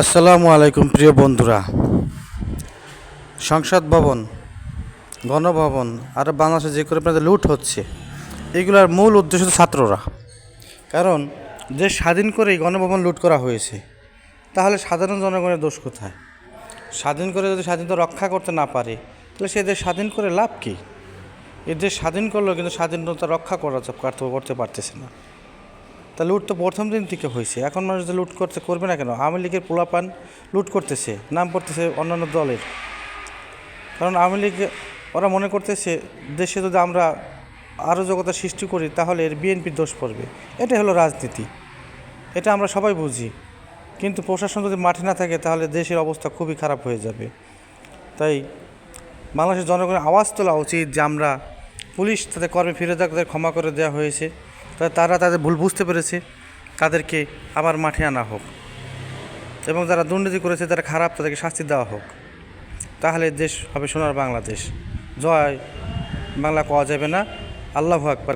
আসসালামু আলাইকুম, প্রিয় বন্ধুরা। সংসদ ভবন, গণভবন, আর বাংলাদেশে যে করে আপনাদের লুট হচ্ছে, এগুলোর মূল উদ্দেশ্য ছাত্ররা। কারণ, দেশ স্বাধীন করেই গণভবন লুট করা হয়েছে, তাহলে সাধারণ জনগণের দোষ কোথায়? স্বাধীন করে যদি স্বাধীনতা রক্ষা করতে না পারে, তাহলে সে দেশ স্বাধীন করে লাভ কী? এ দেশ স্বাধীন করলেও কিন্তু স্বাধীনতা রক্ষা করা করতে পারতেছে না। তা লুট তো প্রথম দিন থেকে হয়েছে। এখন মানুষ যে লুট করতে করবে না কেন? আওয়ামী লীগের পোলাপান লুট করতেছে, নাম পড়তেছে অন্যান্য দলের। কারণ আওয়ামী লীগ, ওরা মনে করতেছে, দেশে যদি আমরা আরও জগতা সৃষ্টি করি, তাহলে এর বিএনপির দোষ পড়বে। এটাই হলো রাজনীতি। এটা আমরা সবাই বুঝি। কিন্তু প্রশাসন যদি মাঠে না থাকে, তাহলে দেশের অবস্থা খুবই খারাপ হয়ে যাবে। তাই বাংলাদেশের জনগণের আওয়াজ তোলা উচিত যে আমরা পুলিশ তাদের কর্মে ফিরে তাদের ক্ষমা করে দেওয়া হয়েছে। তারা তাদের ভুল বুঝতে পেরেছে। তাদেরকে আবার মাঠে আনা হোক। এবং যারা দুর্নীতি করেছে তারা খারাপ, তাদেরকে শাস্তি দেওয়া হোক। তাহলে দেশ হবে সোনার বাংলাদেশ। জয় বাংলা কওয়া যাবে না। আল্লাহ আকবার।